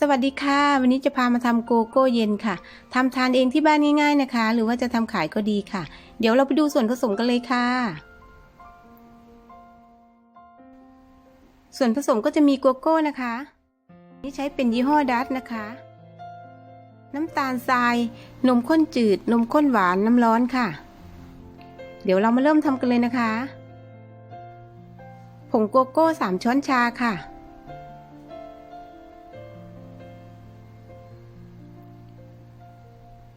สวัสดีค่ะ วันนี้จะพามาทำโกโก้เย็นค่ะทำทานเองที่บ้านง่าย ๆนะคะ หรือว่าจะทำขายก็ดีค่ะ เดี๋ยวเราไปดูส่วนผสมกันเลยค่ะ ส่วนผสมก็จะมีโกโก้นะคะ นี่ใช้เป็นยี่ห้อดัตนะคะ น้ำตาลทราย นมข้นจืด นมข้นหวาน น้ำร้อนค่ะ เดี๋ยวเรามาเริ่มทำกันเลยนะคะ ผงโกโก้ 3 ช้อนชาค่ะ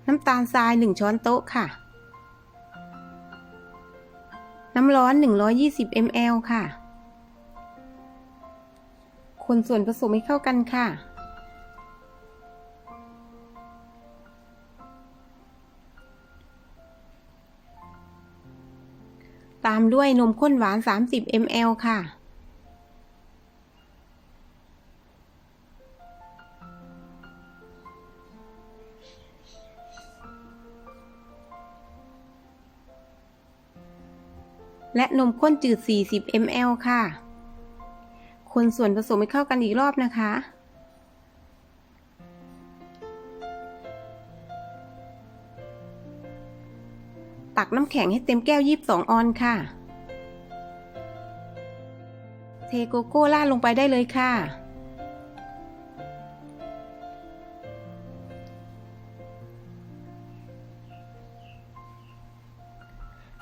น้ำตาลทราย 1 ช้อนโต๊ะค่ะ น้ำร้อน 120 ml ค่ะ คนส่วนผสมให้เข้ากันค่ะ ตามด้วยนมข้นหวาน 30 ml ค่ะ และนมข้นจืด 40 ml ค่ะ คนส่วนผสมให้เข้ากันอีกรอบนะคะ ตักน้ำแข็งให้เต็มแก้ว 22 ออนค่ะ เทโกโก้ราดลงไปได้เลยค่ะ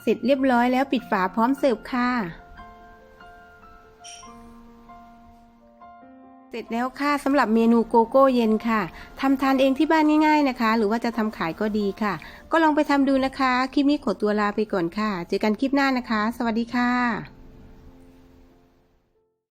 เสร็จเรียบร้อยแล้วปิดฝาพร้อมเสิร์ฟค่ะ เสร็จแล้วค่ะสำหรับเมนูโกโก้เย็นค่ะทำทานเองที่บ้านง่าย ๆนะคะ หรือว่าจะทำขายก็ดีค่ะ ก็ลองไปทำดูนะคะ คลิปนี้ขอตัวลาไปก่อนค่ะ เจอกันคลิปหน้านะคะ สวัสดีค่ะ